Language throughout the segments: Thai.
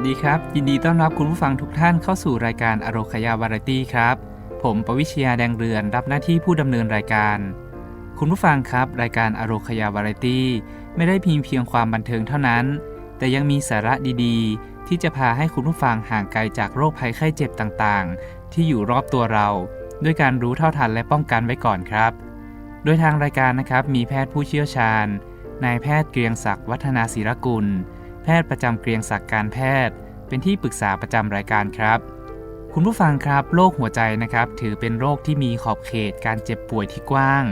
วัสดีครับ ยินดีต้อนรับคุณผู้ฟังทุกท่านเข้าสู่รายการอโรคยาวาไรตี้ครับ ผมปวิชยาแดงเรือนรับหน้าที่ผู้ดำเนินรายการ คุณผู้ฟังครับ รายการอโรคยาวาไรตี้ไม่ได้เพียงเพียงความบันเทิงเท่านั้น แต่ยังมีสาระดีๆ ที่จะพาให้คุณผู้ฟังห่างไกลจากโรคภัยไข้เจ็บต่างๆ ที่อยู่รอบตัวเรา ด้วยการรู้เท่าทันและป้องกันไว้ก่อนครับ โดยทางรายการนะครับมีแพทย์ผู้เชี่ยวชาญนายแพทย์เกรียงศักดิ์วัฒนาศิรกุล พทย์ประจำเกรียงศักดิ์การแพทย์ เป็นที่ปรึกษาประจำรายการครับ คุณผู้ฟังครับโรคหัวใจนะครับ ถือเป็นโรคที่มีขอบเขตการเจ็บป่วยที่กว้าง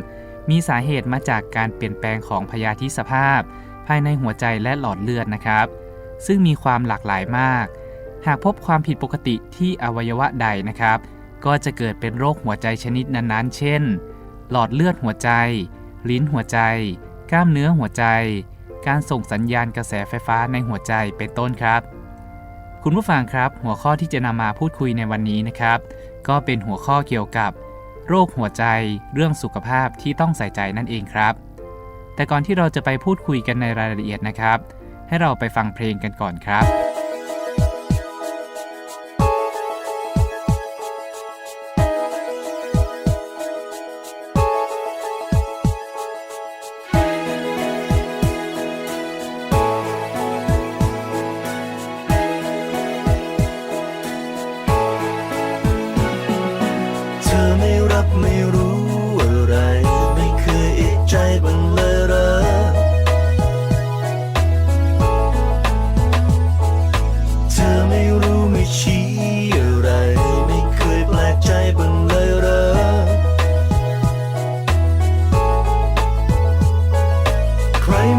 มีสาเหตุมาจากการเปลี่ยนแปลงของพยาธิสภาพ ภายในหัวใจและหลอดเลือดนะครับ ซึ่งมีความหลากหลายมาก หากพบความผิดปกติที่อวัยวะใดนะครับ ก็จะเกิดเป็นโรคหัวใจชนิดนั้นๆ เช่น หลอดเลือดหัวใจ ลิ้นหัวใจ กล้ามเนื้อหัวใจ การส่งสัญญาณกระแสไฟฟ้าในหัวใจเป็นต้นครับ คุณผู้ฟังครับ หัวข้อที่จะนำมาพูดคุยในวันนี้นะครับ ก็เป็นหัวข้อเกี่ยวกับ โรคหัวใจ เรื่องสุขภาพที่ต้องใส่ใจนั่นเองครับ แต่ก่อนที่เราจะไปพูดคุยกันในรายละเอียดนะครับ ให้เราไปฟังเพลงกันก่อนครับ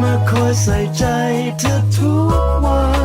มาคอยใส่ใจเธอทุกวัน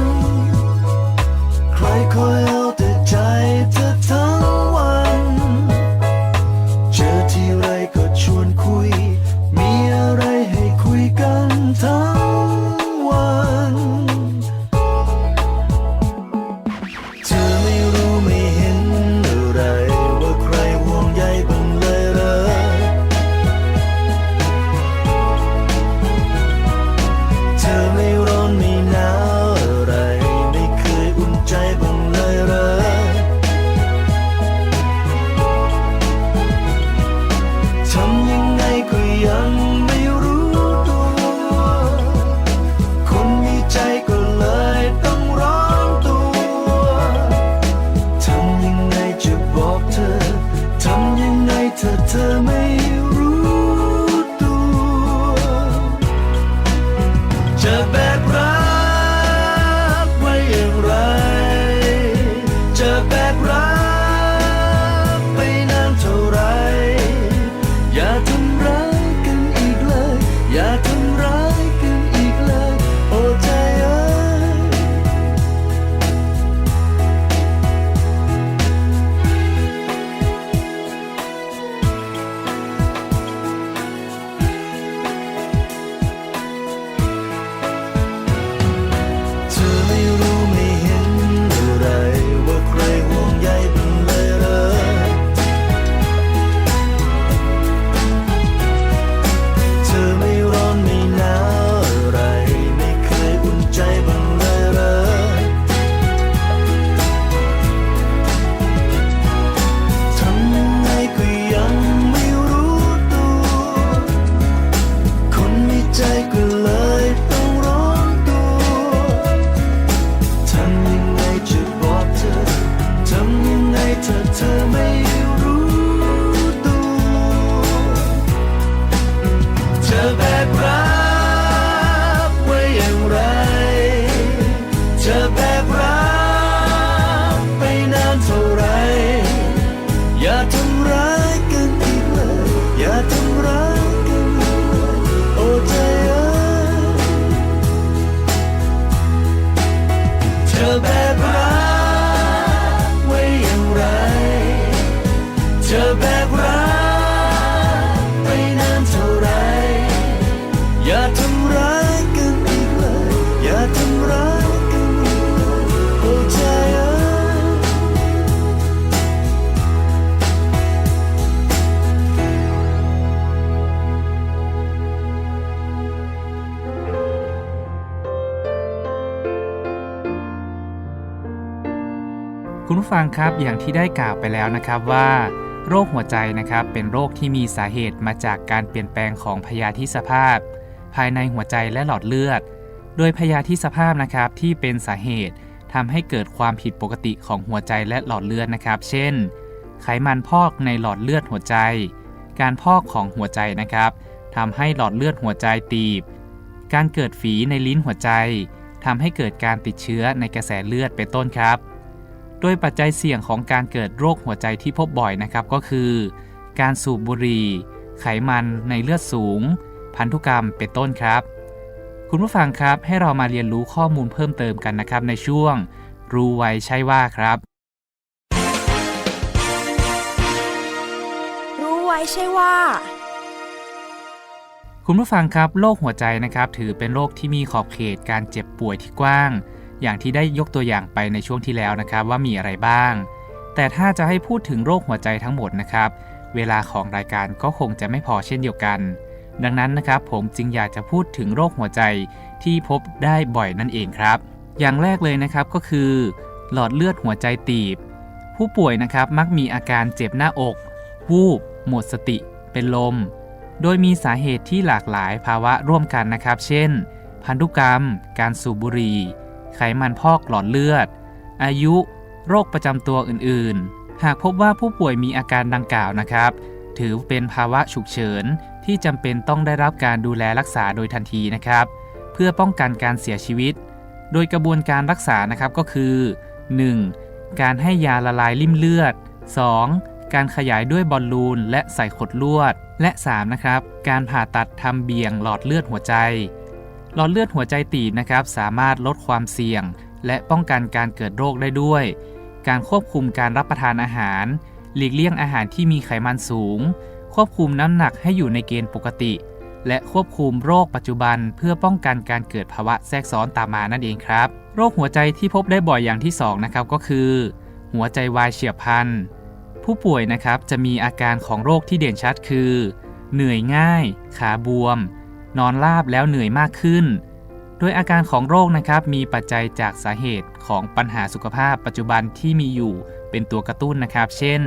such a bad ฟังครับอย่างที่ได้กล่าวไปแล้วนะครับว่า โรคหัวใจนะครับเป็นโรคที่มีสาเหตุมาจากการเปลี่ยนแปลงของพยาธิสภาพ ภายในหัวใจและหลอดเลือด โดยพยาธิสภาพนะครับที่เป็นสาเหตุทำให้เกิดความผิดปกติของหัวใจและหลอดเลือดนะครับ เช่น ไขมันพอกในหลอดเลือดหัวใจ การพอกของหัวใจนะครับทำให้หลอดเลือดหัวใจตีบ การเกิดฝีในลิ้นหัวใจทำให้เกิดการติดเชื้อในกระแสเลือดเป็นต้นครับ โดยปัจจัยเสี่ยงของการเกิดโรคหัวใจที่พบบ่อยนะครับก็คือ การสูบบุหรี่ ไขมันในเลือดสูง พันธุกรรมเป็นต้นครับ คุณผู้ฟังครับให้เรามาเรียนรู้ข้อมูลเพิ่มเติมกันนะครับในช่วง รู้ไว้ใช่ว่าครับ รู้ไว้ใช่ว่า คุณผู้ฟังครับโรคหัวใจนะครับ ถือเป็นโรคที่มีขอบเขตการเจ็บป่วยที่กว้าง อย่างที่ได้ยกตัวอย่างไปในช่วงที่แล้วนะครับว่ามีอะไรบ้าง แต่ถ้าจะให้พูดถึงโรคหัวใจทั้งหมดนะครับ เวลาของรายการก็คงจะไม่พอเช่นเดียวกัน ดังนั้นนะครับผมจึงอยากจะพูดถึงโรคหัวใจที่พบได้บ่อยนั่นเองครับ อย่างแรกเลยนะครับก็คือ หลอดเลือดหัวใจตีบ ผู้ป่วยนะครับมักมีอาการเจ็บหน้าอก วูบ หมดสติ เป็นลม โดยมีสาเหตุที่หลากหลายภาวะร่วมกันนะครับ เช่น พันธุกรรม การสูบบุหรี่ ไขมันพอกหลอดเลือด อายุ โรคประจำตัวอื่นๆ หากพบว่าผู้ป่วยมีอาการดังกล่าวนะครับ ถือเป็นภาวะฉุกเฉินที่จำเป็นต้องได้รับการดูแลรักษาโดยทันทีนะครับ เพื่อป้องกันการเสียชีวิต โดยกระบวนการรักษานะครับก็คือ 1. การให้ยาละลายริ่มเลือด 2. การขยายด้วยบอลลูนและใส่ขดลวด และ 3. นะครับ การผ่าตัดทำเบี่ยงหลอดเลือดหัวใจ หลอดเลือดหัวใจตีบนะครับสามารถลดความเสี่ยง และป้องกันการเกิดโรคได้ด้วย การควบคุมการรับประทานอาหาร หลีกเลี่ยงอาหารที่มีไขมันสูง ควบคุมน้ำหนักให้อยู่ในเกณฑ์ปกติ และควบคุมโรคปัจจุบัน เพื่อป้องกันการเกิดภาวะแทรกซ้อนตามมานั่นเองครับ โรคหัวใจที่พบได้บ่อยอย่างที่สองนะครับก็คือ หัวใจวายเฉียบพลันผู้ป่วยนะครับจะมีอาการของโรคที่เด่นชัดคือ เหนื่อยง่าย ขาบวม นอนราบแล้วเหนื่อยมากขึ้น โดยอาการของโรคนะครับมีปัจจัยจากสาเหตุของปัญหาสุขภาพปัจจุบันที่มีอยู่เป็นตัวกระตุ้นนะครับ เช่น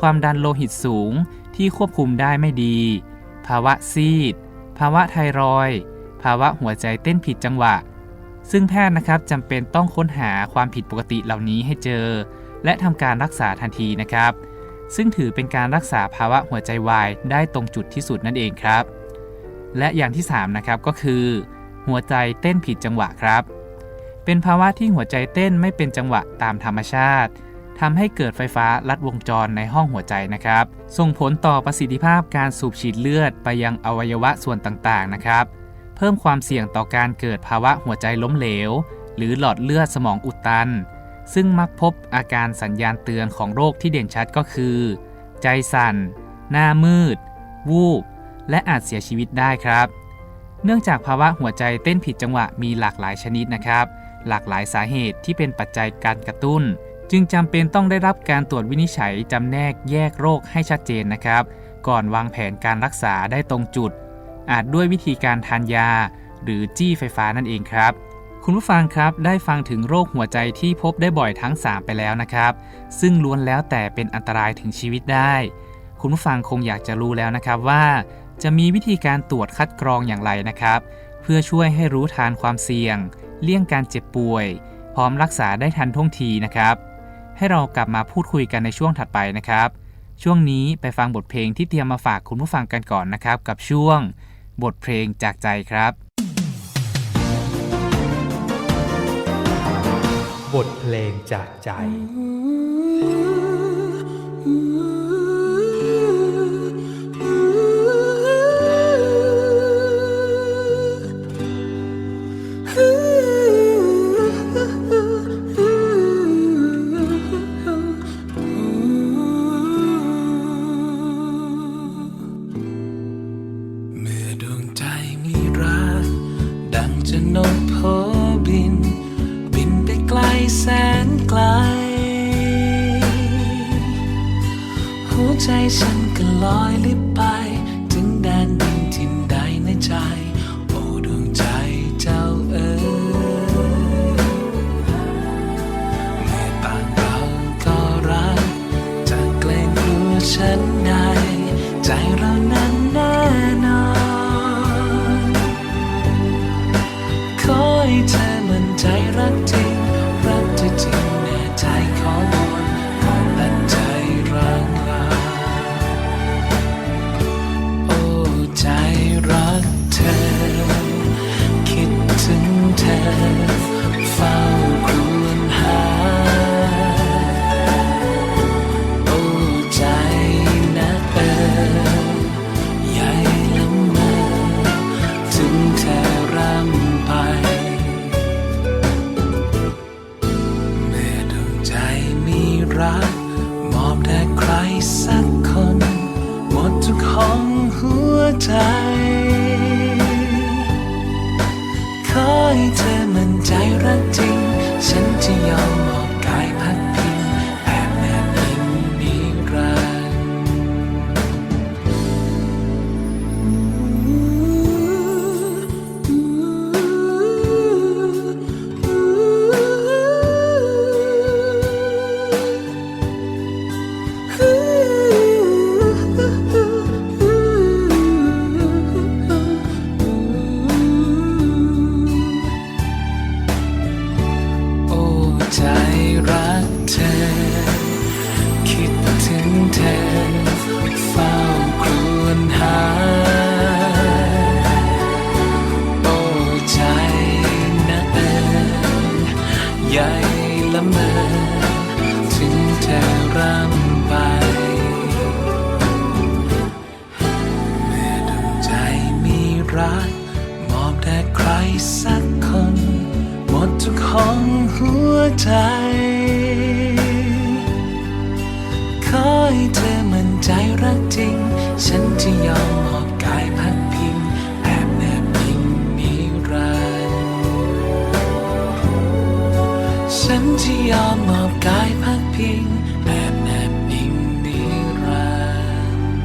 ความดันโลหิตสูงที่ควบคุมได้ไม่ดี ภาวะซีด ภาวะไทรอย ภาวะหัวใจเต้นผิดจังหวะ ซึ่งแพทย์นะครับจำเป็นต้องค้นหาความผิดปกติเหล่านี้ให้เจอ และทำการรักษาทันทีนะครับ ซึ่งถือเป็นการรักษาภาวะหัวใจวายได้ตรงจุดที่สุดนั่นเองครับ และอย่างที่3นะครับก็คือ หัวใจเต้นผิดจังหวะครับ เป็นภาวะที่หัวใจเต้นไม่เป็นจังหวะตามธรรมชาติทำให้เกิดไฟฟ้าลัดวงจรในห้องหัวใจนะครับ ส่งผลต่อประสิทธิภาพการสูบฉีดเลือดไปยังอวัยวะส่วนต่างๆนะครับ เพิ่มความเสี่ยงต่อการเกิดภาวะหัวใจล้มเหลว หรือหลอดเลือดสมองอุดตัน ซึ่งมักพบอาการสัญญาณเตือนของโรคที่เด่นชัดก็คือ ใจสั่น หน้ามืด วูบ และอาจเสียชีวิตได้ครับ เนื่องจากภาวะหัวใจเต้นผิดจังหวะมีหลากหลายชนิดนะครับ หลากหลายสาเหตุที่เป็นปัจจัยการกระตุ้น จึงจำเป็นต้องได้รับการตรวจวินิจฉัยจำแนกแยกโรคให้ชัดเจนนะครับ ก่อนวางแผนการรักษาได้ตรงจุด อาจด้วยวิธีการทานยา หรือจี้ไฟฟ้านั่นเองครับคุณผู้ฟังครับได้ฟังถึงโรคหัวใจที่พบได้บ่อยทั้ง 3 ไปแล้วนะครับ ซึ่งล้วนแล้วแต่เป็นอันตรายถึงชีวิตได้ คุณผู้ฟังคงอยากจะรู้แล้วนะครับว่า จะมีวิธีการตรวจคัดกรองอย่างไรนะครับ เพื่อช่วยให้รู้ทานความเสี่ยง เลี่ยงการเจ็บป่วย พร้อมรักษาได้ทันท่วงทีนะครับ ให้เรากลับมาพูดคุยกันในช่วงถัดไปนะครับ ช่วงนี้ไปฟังบทเพลงที่เตรียมมาฝากคุณผู้ฟังกันก่อนนะครับ กับช่วง บทเพลงจากใจครับ บทเพลงจากใจ ดว ฉันจะยอมมอบกายพักพิงแอบแนบอิงนิรันดร์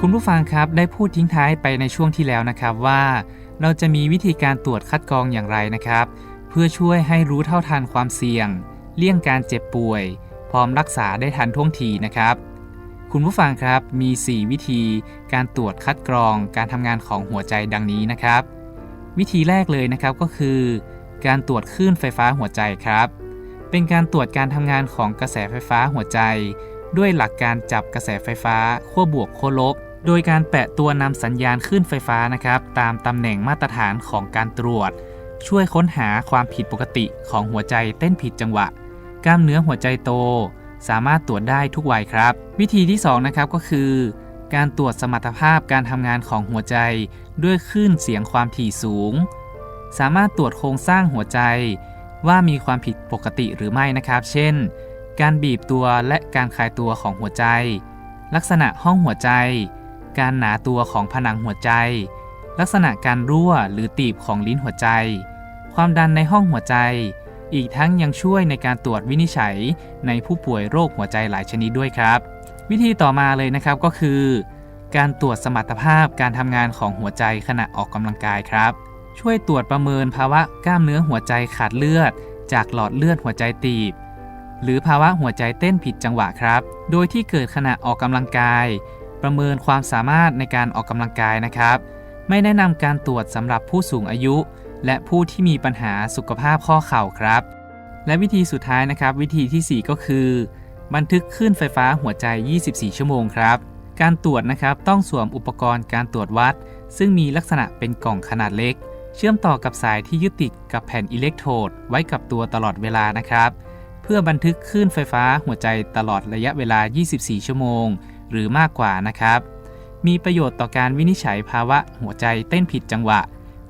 คุณผู้ฟังครับได้พูดทิ้งท้ายไปในช่วงที่แล้วนะครับว่า เราจะมีวิธีการตรวจคัดกรองอย่างไรนะครับ เพื่อช่วยให้รู้เท่าทันความเสี่ยง เลี่ยงการเจ็บป่วย พร้อมรักษาได้ทันท่วงทีนะครับ คุณผู้ฟังครับมี 4 วิธีการตรวจคัดกรองการทำงานของหัวใจดังนี้นะครับ วิธีแรกเลยนะครับก็คือ การตรวจคลื่นไฟฟ้าหัวใจครับ เป็นการตรวจการทำงานของกระแสไฟฟ้าหัวใจ ด้วยหลักการจับกระแสไฟฟ้าขั้วบวกขั้วลบโดยการแปะตัวนำสัญญาณคลื่นไฟฟ้านะครับ ตามตำแหน่งมาตรฐานของการตรวจ ช่วยค้นหาความผิดปกติของหัวใจเต้นผิดจังหวะ กล้ามเนื้อหัวใจโต สามารถตรวจได้ทุกวัยครับ วิธีที่2นะครับก็คือ การตรวจสมรรถภาพการทำงานของหัวใจ ด้วยคลื่นเสียงความถี่สูง สามารถตรวจโครงสร้างหัวใจ ว่ามีความผิดปกติหรือไม่นะครับ เช่น การบีบตัวและการคลายตัวของหัวใจ ลักษณะห้องหัวใจ การหนาตัวของผนังหัวใจ ลักษณะการรั่วหรือตีบของลิ้นหัวใจ ความดันในห้องหัวใจ อีกทั้งยังช่วยในการตรวจวินิจฉัยในผู้ป่วยโรคหัวใจหลายชนิดด้วยครับ วิธีต่อมาเลยนะครับก็คือ การตรวจสมรรถภาพการทำงานของหัวใจขณะออกกำลังกายครับ ช่วยตรวจประเมินภาวะกล้ามเนื้อหัวใจขาดเลือด จากหลอดเลือดหัวใจตีบ หรือภาวะหัวใจเต้นผิดจังหวะครับ โดยที่เกิดขณะออกกำลังกาย ประเมินความสามารถในการออกกำลังกายนะครับ ไม่แนะนำการตรวจสำหรับผู้สูงอายุ และผู้ที่มีปัญหาสุขภาพข้อเข่าครับ และวิธีสุดท้ายนะครับ วิธีทีสี่ 4 ก็คือ บันทึกคลื่นไฟฟ้าหัวใจ 24 ชั่วโมงครับ การตรวจนะครับต้องสวมอุปกรณ์การตรวจวัด ซึ่งมีลักษณะเป็นกล่องขนาดเล็ก เชื่อมต่อกับสายที่ยึดติดกับแผ่นอิเล็กโทรดไว้กับตัวตลอดเวลานะครับ เพื่อบันทึกคลื่นไฟฟ้าหัวใจตลอดระยะเวลา 24 ชั่วโมง หรือมากกว่านะครับ มีประโยชน์ต่อการวินิจฉัยภาวะหัวใจเต้นผิดจังหวะ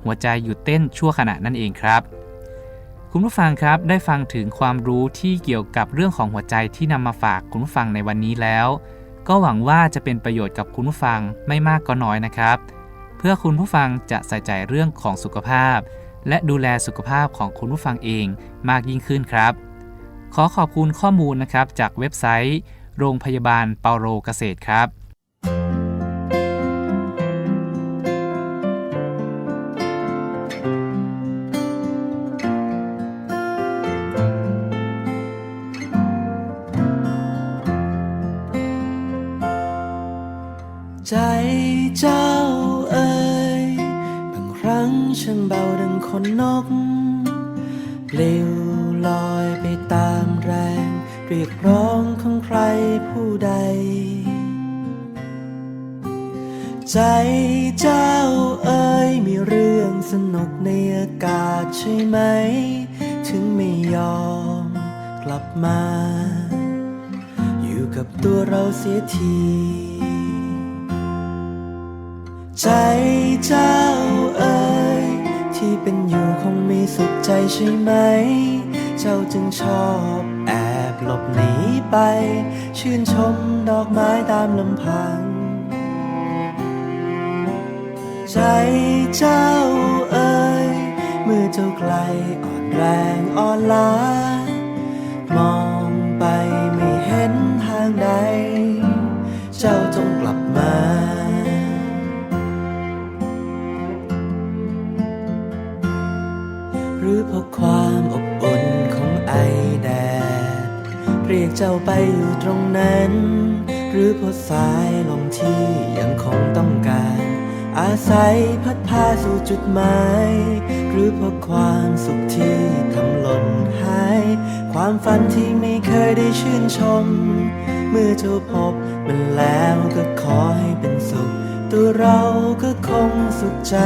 หัวใจหยุดเต้นชั่วขณะนั่นเองครับ คุณผู้ฟังครับได้ฟังถึงความรู้ที่เกี่ยวกับเรื่องของหัวใจที่นำมาฝากคุณผู้ฟังในวันนี้แล้ว ก็หวังว่าจะเป็นประโยชน์กับคุณผู้ฟังไม่มากก็น้อยนะครับ เพื่อคุณผู้ฟังจะใส่ใจเรื่องของสุขภาพ และดูแลสุขภาพของคุณผู้ฟังเองมากยิ่งขึ้นครับ ขอขอบคุณข้อมูลนะครับจากเว็บไซต์ โรงพยาบาลเปาโลเกษตรครับ ถึงไม่ยอมกลับมา อยู่กับตัวเราเสียที ใจเจ้าเอ่ยที่เป็นอยู่คงไมีสุขใจใช่ไหม เจ้าจึงชอบแอบหลบหนีไป ชื่นชมดอกไม้ตามลำพัง ใจเจ้า มื่อเจ้าไกลอ่อนแรงอ่อนล้ามองไปไม่เห็นทางใด เจ้าจงกลับมา หรือเพราะความอบอุ่นของไอแดด เรียกเจ้าไปอยู่ตรงนั้น หรือเพราะสายลมที่ยังคงต้อง อาศัยพัดพาสู่จุดหมาย หรือเพราะความสุขที่ทำหล่นหาย ความฝันที่ไม่เคยได้ชื่นชม เมื่อเจ้าพบมันแล้วก็ขอให้เป็นสุข ตัวเราก็คงสุขใจ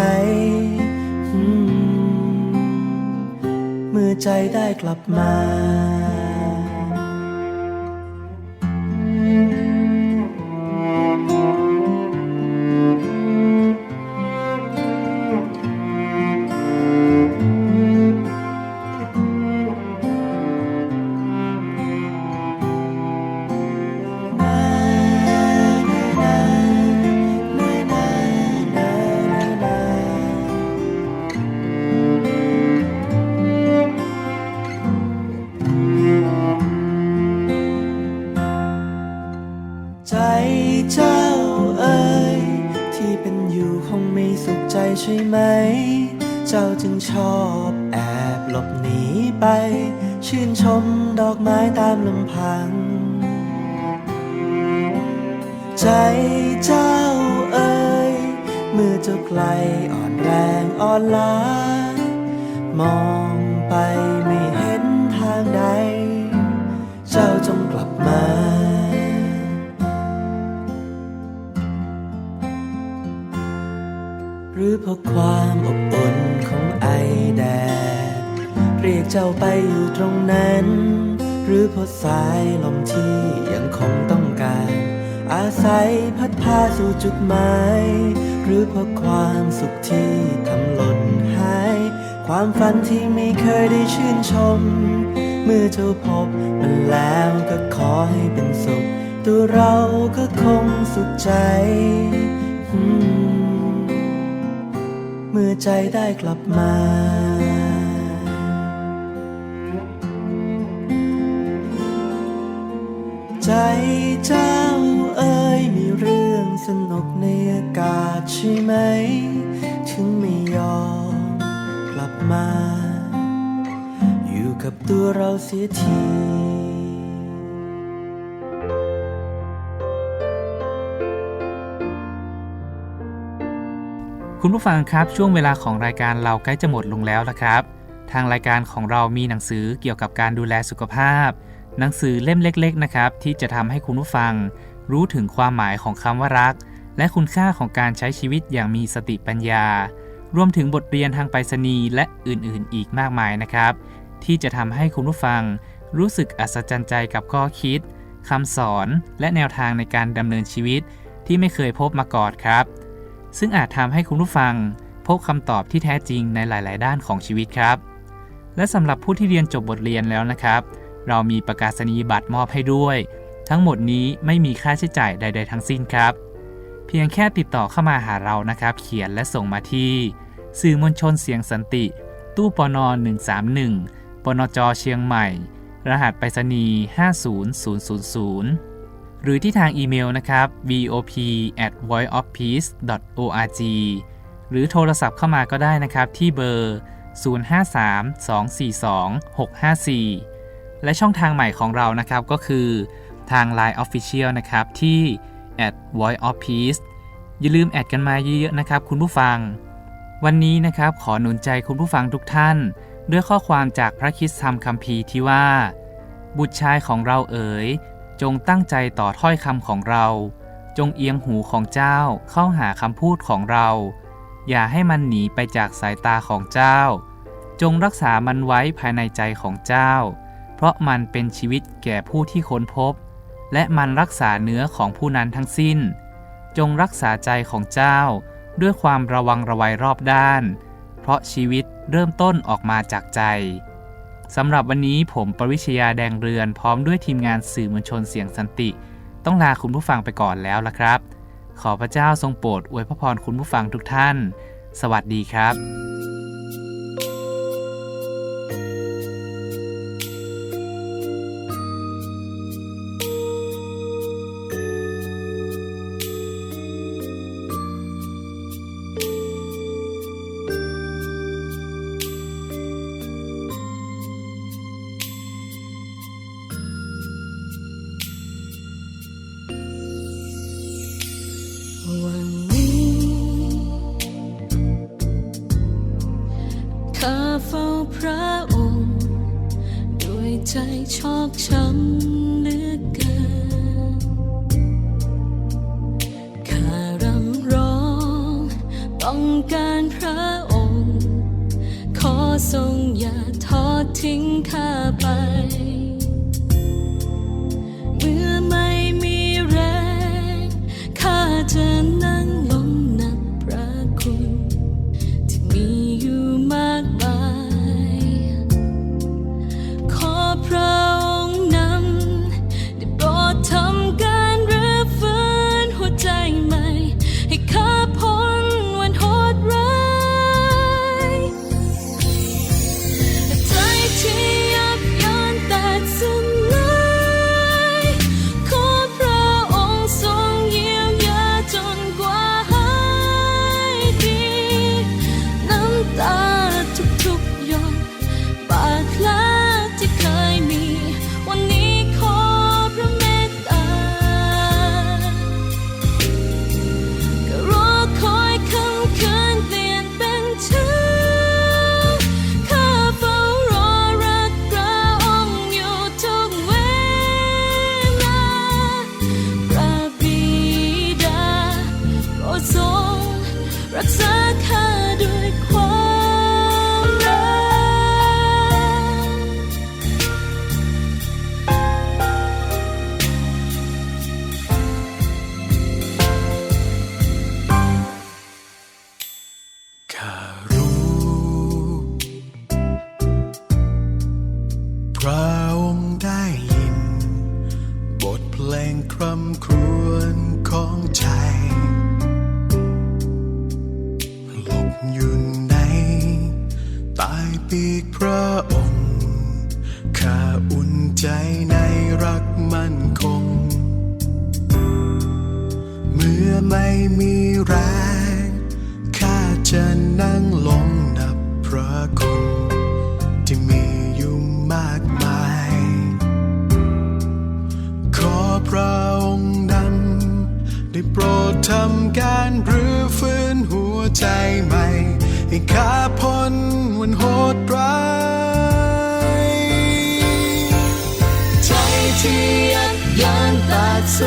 เมื่อใจได้กลับมา ไป ชื่นชมดอกไม้ตามลำพัง ใจเจ้าเอ่ยมือเจ้าไกลอ่อนแรงอ่อนล้ามองไปไม่เห็นทางใด เจ้าจงกลับมาหรือเพราะความอบ เรียกเจ้าไปอยู่ตรงนั้น หรือเพราะสายลมที่ยังคงต้องการ อาศัยพัดพาสู่จุดหมาย หรือเพราะความสุขที่ทำหล่นหาย ความฝันที่ไม่เคยได้ชื่นชม เมื่อเจ้าพบมันแล้วก็ขอให้เป็นสุข ตัวเราก็คงสุขใจเมื่อใจได้กลับมา เจ้าเอ่ยมีเรื่องสนุกในอากาศใช่ไหม ถึงไม่ยอมกลับมา อยู่กับตัวเราเสียทีคุณผู้ฟังครับช่วงเวลาของรายการเราใกล้จะหมดลงแล้วนะครับ ทางรายการของเรามีหนังสือเกี่ยวกับการดูแลสุขภาพ หนังสือเล่มเล็ก ๆ นะครับ ที่จะทำให้คุณผู้ฟัง รู้ถึงความหมายของคำว่ารัก และคุณค่าของการใช้ชีวิตอย่างมีสติปัญญา รวมถึงบทเรียนทางไปรษณีย์และอื่นๆ อีกมากมายนะครับ ที่จะทำให้คุณผู้ฟัง รู้สึกอัศจรรย์ใจกับข้อคิดคำสอนและแนวทางในการดำเนินชีวิตที่ไม่เคยพบมาก่อนครับ ซึ่งอาจทำให้คุณผู้ฟัง พบคำตอบที่แท้จริงในหลาย ๆ ด้านของชีวิตครับ และสำหรับผู้ที่เรียนจบบทเรียนแล้วนะครับ เรามีประกาศนียบัตรมอบให้ด้วย ทั้งหมดนี้ไม่มีค่าใช้จ่ายใด ๆ ทั้งสิ้นครับ เพียงแค่ติดต่อเข้ามาหาเรานะครับ เขียนและส่งมาที่ สื่อมวลชนเสียงสันติ ตู้ปน131ปนจเชียงใหม่ รหัสไปรษณีย์50000หรือที่ทางอีเมลนะครับ vop at voiceofpeace org หรือโทรศัพท์เข้ามาก็ได้นะครับที่เบอร์ 053-242-654 และช่องทางใหม่ของเรานะครับก็คือทาง Line Official นะครับที่ at voiceofpeace อย่าลืมแอดกันมาเยอะๆนะครับคุณผู้ฟัง วันนี้นะครับขอหนุนใจคุณผู้ฟังทุกท่าน ด้วยข้อความจากพระคริสตธรรมคัมภีร์ที่ว่า บุตรชายของเราเอ๋ย จงตั้งใจต่อถ้อยคำของเรา จงเอียงหูของเจ้าเข้าหาคำพูดของเรา อย่าให้มันหนีไปจากสายตาของเจ้า จงรักษามันไว้ภายในใจของเจ้า เพราะมันเป็นชีวิตแก่ผู้ที่ค้นพบ และมันรักษาเนื้อของผู้นั้นทั้งสิ้น จงรักษาใจของเจ้าด้วยความระวังระวัยรอบด้าน เพราะชีวิตเริ่มต้นออกมาจากใจสำหรับวันนี้ผมปวิชยาแดงเรือนพร้อมด้วยทีมงานสื่อมวลชนเสียงสันติ ต้องลาคุณผู้ฟังไปก่อนแล้วละครับ ขอพระเจ้าทรงโปรดอวยพระพรคุณผู้ฟังทุกท่าน สวัสดีครับ ใจชอกช้ำเหลือเกินข้ารำร้อง ต้องการพระองค์ ขอทรงอย่าทอดทิ้งข้าไป ระองค์ได้ยิน บทเพลงคร่ำครวญของใจหลบอยู่ในใต้ปีกพระองค์ข้าอุ่นใจในรักมั่นคง เมื่อไม่มีแรง โปรดทำการรื้อฟื้นหัวใจใหม่ ให้ข้าพ้นวันโหดร้าย ใจที่ยับยั้งตัดส